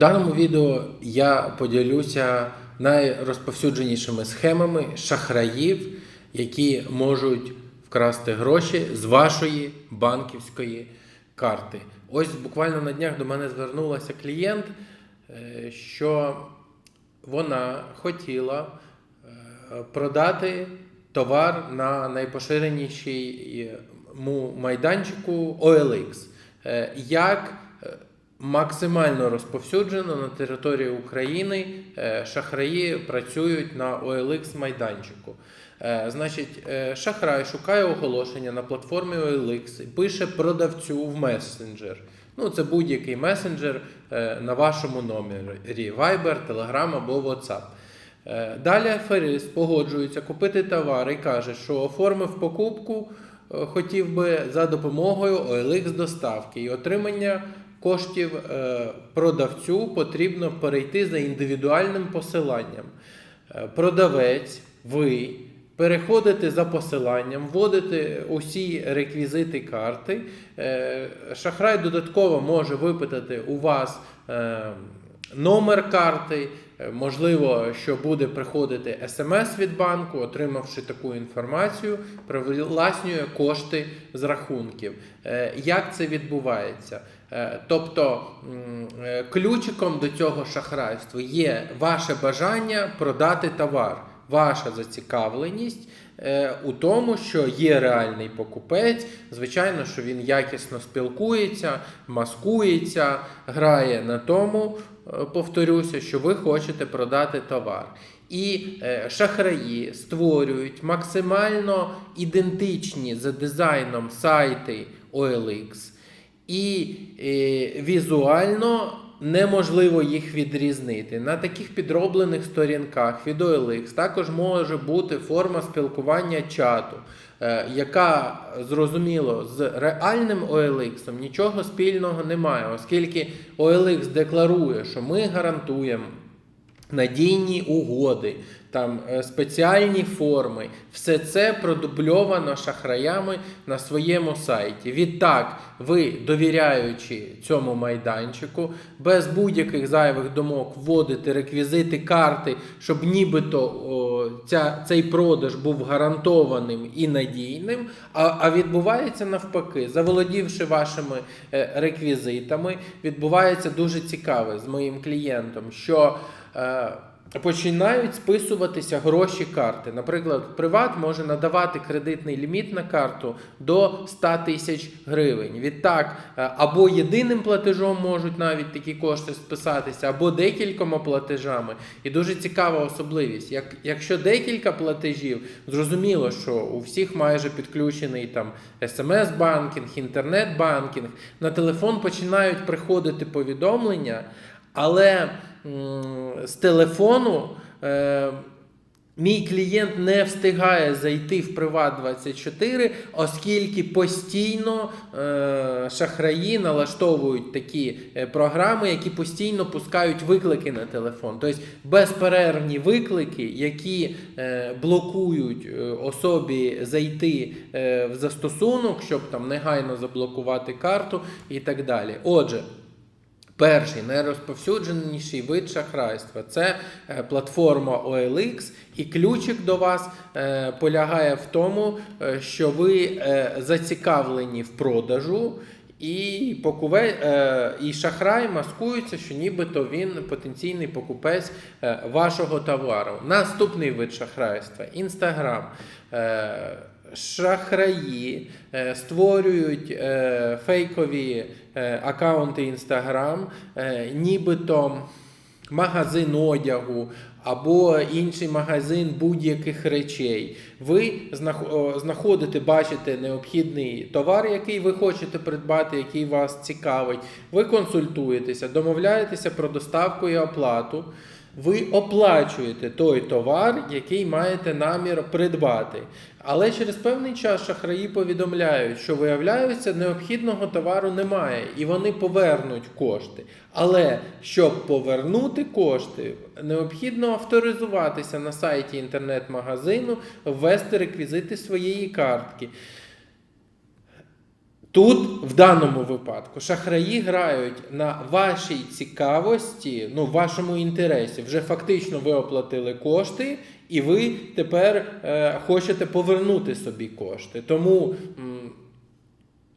В даному відео я поділюся найрозповсюдженішими схемами шахраїв, які можуть вкрасти гроші з вашої банківської карти. Ось буквально на днях до мене звернулася клієнт, е, що вона хотіла е, продати товар на найпоширенішому майданчику OLX. Е, Як максимально розповсюджено на території України е, шахраї працюють на OLX майданчику. Е, Значить, е, шахрай шукає оголошення на платформі OLX і пише продавцю в месенджер. Ну, це будь-який месенджер на вашому номері Viber, Telegram або WhatsApp. Далі аферист погоджується купити товар і каже, що оформив покупку, хотів би за допомогою OLX доставки і отримання коштів е, продавцю потрібно перейти за індивідуальним посиланням. Е, Продавець, ви переходите за посиланням, вводите усі реквізити карти. Е, Шахрай додатково може випитати у вас номер карти. Можливо, що буде приходити смс від банку, отримавши таку інформацію, привласнює кошти з рахунків. Як це відбувається? Е, Тобто е, ключиком до цього шахрайства є ваше бажання продати товар, ваша зацікавленість е, у тому, що є реальний покупець. Звичайно, що він якісно спілкується, маскується, грає на тому, повторюся, що ви хочете продати товар. І шахраї створюють максимально ідентичні за дизайном сайти OLX, і е, візуально неможливо їх відрізнити. На таких підроблених сторінках від OLX також може бути форма спілкування чату, е, яка зрозуміло з реальним OLX нічого спільного немає, оскільки OLX декларує, що ми гарантуємо. Надійні угоди, там е, спеціальні форми, все це продубльовано шахраями на своєму сайті. Відтак, ви, довіряючи цьому майданчику, без будь-яких зайвих думок вводите реквізити карти, щоб нібито о, ця, цей продаж був гарантованим і надійним. А, а відбувається навпаки, заволодівши вашими е, реквізитами, відбувається дуже цікаве з моїм клієнтом, що починають списуватися гроші карти. Наприклад, Приват може надавати кредитний ліміт на карту до 100 тисяч гривень. Відтак, е, або єдиним платежом можуть навіть такі кошти списатися, або декількома платежами. І дуже цікава особливість. Як, якщо декілька платежів, зрозуміло, що у всіх майже підключений там смс-банкінг, інтернет-банкінг, на телефон починають приходити повідомлення. Але з телефону е, мій клієнт не встигає зайти в Приват 24, оскільки постійно е, шахраї налаштовують такі е, програми, які постійно пускають виклики на телефон. Тобто безперервні виклики, які блокують особі зайти в застосунок, щоб там негайно заблокувати карту і так далі. Отже. Перший найрозповсюдженіший вид шахрайства це е, платформа OLX, і ключик до вас е, полягає в тому, е, що ви зацікавлені в продажу. І покуве, е, і шахрай маскується, що нібито він потенційний покупець вашого товару. Наступний вид шахрайства Інстаграм. Шахраї створюють фейкові аккаунти Інстаграм, е, нібито магазин одягу або інший магазин будь-яких речей. Ви знаходите, бачите необхідний товар, який ви хочете придбати, який вас цікавить. Ви консультуєтеся, домовляєтеся про доставку і оплату. Ви оплачуєте той товар, який маєте намір придбати. Але через певний час шахраї повідомляють, що виявляється, необхідного товару немає, і вони повернуть кошти. Але щоб повернути кошти, необхідно авторизуватися на сайті інтернет-магазину, ввести реквізити своєї картки. Тут, в даному випадку, шахраї грають на вашій цікавості, ну, вашому інтересі. Вже фактично ви оплатили кошти, і ви тепер е, хочете повернути собі кошти. Тому м,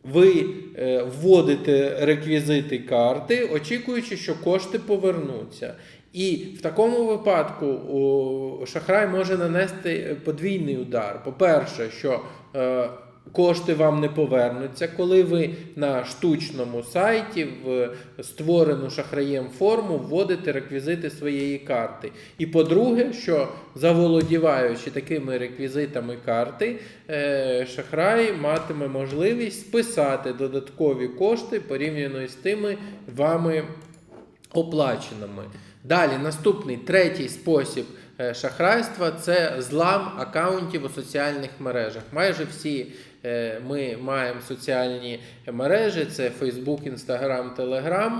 ви е, вводите реквізити карти, очікуючи, що кошти повернуться. І в такому випадку о, шахрай може нанести подвійний удар. По-перше, що е, кошти вам не повернуться, коли ви на штучному сайті в створену шахраєм форму вводите реквізити своєї карти. І по-друге, що заволодіваючи такими реквізитами карти, е, шахрай матиме можливість списати додаткові кошти порівняно з тими вами оплаченими. Далі, наступний третій спосіб е, шахрайства це злам акаунтів у соціальних мережах. Майже всі ми маємо соціальні мережі: це Facebook, Instagram, Telegram.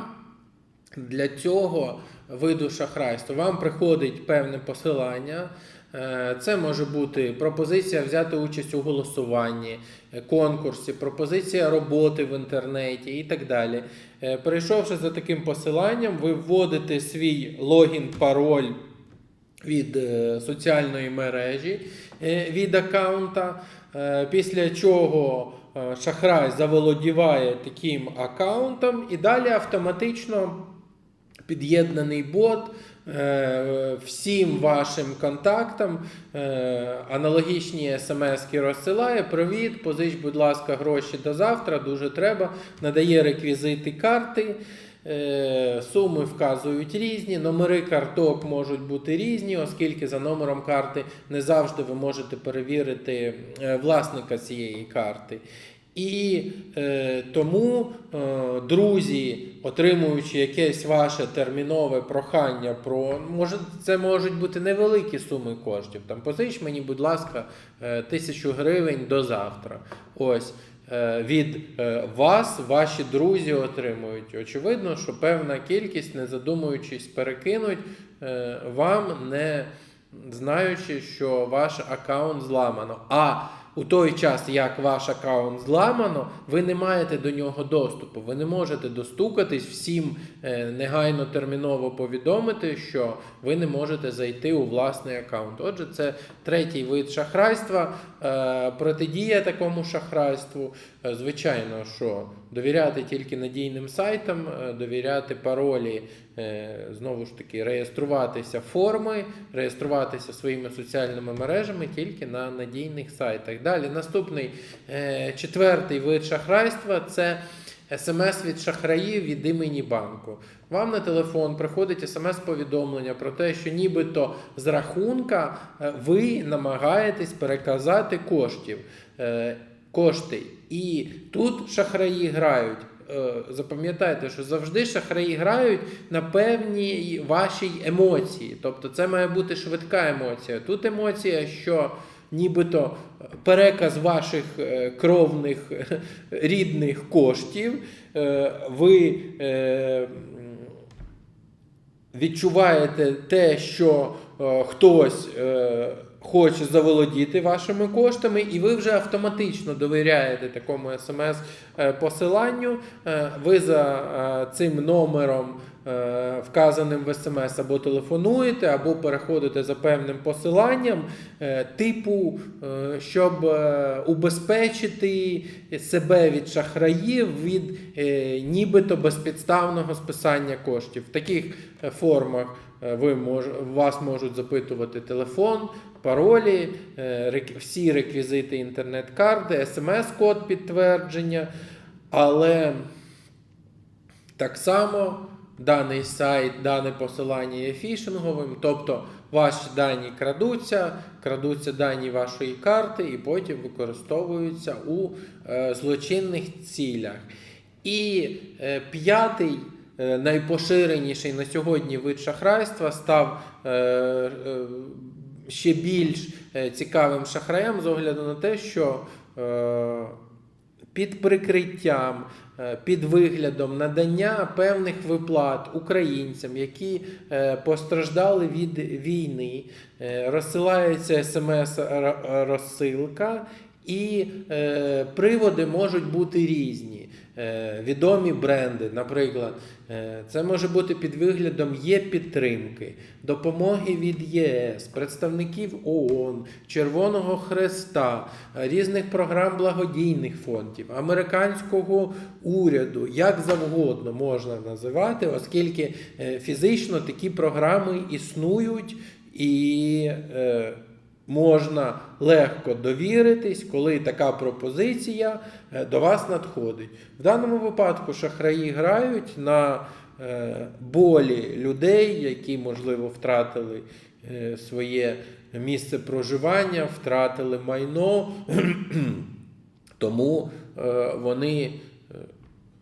Для цього виду шахрайства вам приходить певне посилання. Е, Це може бути пропозиція взяти участь у голосуванні, е, конкурсі, пропозиція роботи в інтернеті і так далі. Е, Перейшовши за таким посиланням, ви вводите свій логін, пароль від е, соціальної мережі е, від аккаунта, е, після чого е, шахрай заволодіває таким аккаунтом і далі автоматично під'єднаний бот е, всім вашим контактам е, аналогічні смс-ки розсилає. Привіт, позич, будь ласка, гроші до завтра, дуже треба. Надає реквізити карти. Е, Суми вказують різні, номери карток можуть бути різні, оскільки за номером карти не завжди ви можете перевірити е, власника цієї карти. І е, тому е, друзі, отримуючи якесь ваше термінове прохання про може, це можуть бути невеликі суми коштів. Там позич мені, будь ласка, е, тисячу гривень до завтра. Ось від е, вас ваші друзі отримують. Очевидно, що певна кількість, не задумуючись, перекинуть е, вам, не знаючи, що ваш аккаунт зламано. А у той час, як ваш аккаунт зламано, ви не маєте до нього доступу. Ви не можете достукатись всім е, негайно терміново повідомити, що ви не можете зайти у власний аккаунт. Отже, це третій вид шахрайства. Е, Протидія такому шахрайству. Е, Звичайно, що довіряти тільки надійним сайтам, е, довіряти паролі, е, знову ж таки, реєструватися форми, реєструватися своїми соціальними мережами тільки на надійних сайтах. Далі наступний е, четвертий вид шахрайства це. СМС від шахраїв від імені банку. Вам на телефон приходить смс-повідомлення про те, що нібито з рахунка ви намагаєтесь переказати коштів, кошти. І тут шахраї грають. Е, Запам'ятайте, що завжди шахраї грають на певній вашій емоції. Тобто це має бути швидка емоція. Тут емоція, що нібито переказ ваших е, кровних рідних коштів, е, ви відчуваєте те, що хтось хоче заволодіти вашими коштами, і ви вже автоматично довіряєте такому смс-посиланню. Е, Ви за е, цим номером. е, Вказаним в смс або телефонуєте, або переходите за певним посиланням, е, типу, е, щоб е, убезпечити себе від шахраїв від е, нібито безпідставного списання коштів. В таких е, формах е, ви мож, вас можуть запитувати телефон, паролі, е, всі реквізити інтернет-карти, смс-код підтвердження, але так само даний сайт, дане посилання є фішинговим, тобто ваші дані крадуться, крадуться дані вашої карти і потім використовуються у е, злочинних цілях. І е, п'ятий, найпоширеніший на сьогодні вид шахрайства став ще більш е, цікавим шахраям з огляду на те, що е, під прикриттям, е, під виглядом надання певних виплат українцям, які постраждали від війни, розсилається смс-розсилка, І приводи можуть бути різні. Е, відомі бренди, наприклад, е, це може бути під виглядом є підтримки, допомоги від ЄС, представників ООН, Червоного Хреста, е, різних програм благодійних фондів, американського уряду, як завгодно можна називати, оскільки фізично такі програми існують і. Можна легко довіритись, коли така пропозиція е, до вас надходить. В даному випадку шахраї грають на е, болі людей, які, можливо, втратили е, своє місце проживання, втратили майно, тому вони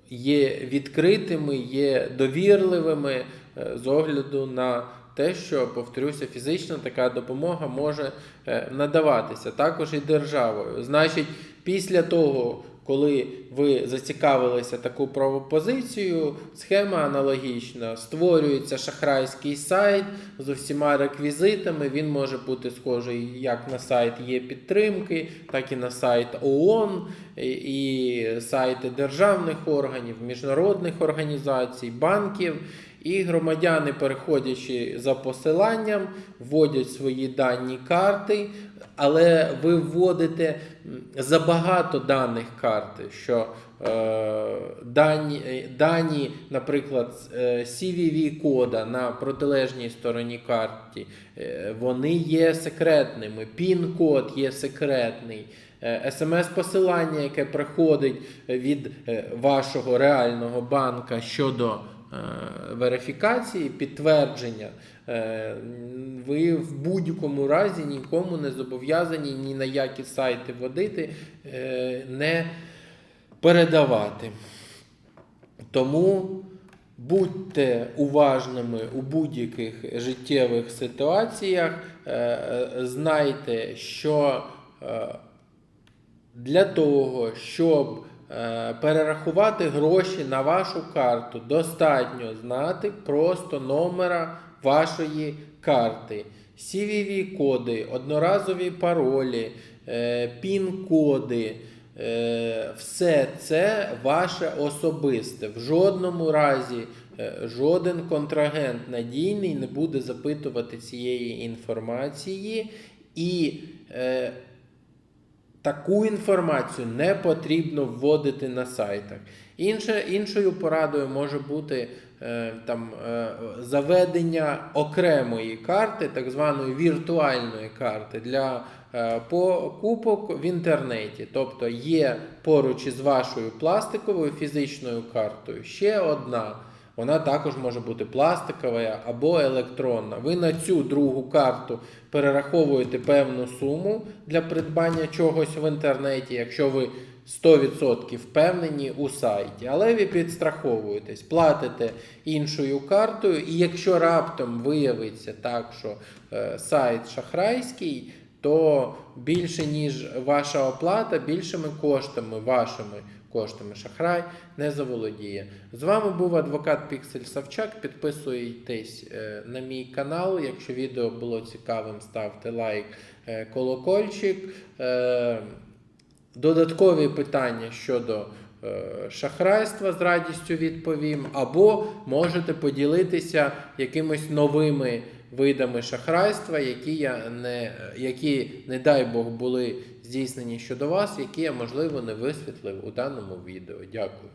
є відкритими, є довірливими з огляду на те, що, повторюся, фізично така допомога може е, надаватися також і державою. Значить, після того, коли ви зацікавилися таку пропозицію, схема аналогічна. Створюється шахрайський сайт з усіма реквізитами. Він може бути схожий як на сайт є підтримки, так і на сайт ООН, і сайти державних органів, міжнародних організацій, банків. І громадяни, переходячи за посиланням, вводять свої дані карти, але ви вводите забагато даних карти, що е, дані, е, дані, наприклад, е, CVV-кода на протилежній стороні карті, е, вони є секретними, PIN-код є секретний. СМС-посилання, яке приходить від вашого реального банка щодо верифікації, підтвердження, е, ви в будь-якому разі нікому не зобов'язані ні на які сайти водити, е, не передавати. Тому будьте уважними у будь-яких життєвих ситуаціях, Е, е, знайте, що е, для того, щоб е, перерахувати гроші на вашу карту, достатньо знати просто номера вашої карти. CVV-коди, одноразові паролі, е, PIN-коди. Е, Все це ваше особисте. В жодному разі е, жоден контрагент надійний не буде запитувати цієї інформації. І е, Таку інформацію не потрібно вводити на сайтах. Інше, іншою порадою може бути е, там, е, заведення окремої карти, так званої віртуальної карти для е, покупок в інтернеті. Тобто є поруч із вашою пластиковою фізичною картою ще одна. Вона також може бути пластикова або електронна. Ви на цю другу карту перераховуєте певну суму для придбання чогось в інтернеті, якщо ви 100% впевнені у сайті. Але ви підстраховуєтесь, платите іншою картою, і якщо раптом виявиться так, що е, сайт шахрайський, то більше ніж ваша оплата, більшими коштами вашими коштами шахрай не заволодіє. З вами був адвокат Піксель Савчак. Підписуйтесь е, на мій канал. Якщо відео було цікавим, ставте лайк, е, колокольчик. Е, Додаткові питання щодо шахрайства з радістю відповім, або можете поділитися якимись новими видами шахрайства, які я не, які, не дай Бог, були здійснені щодо вас, які я, можливо, не висвітлив у даному відео. Дякую.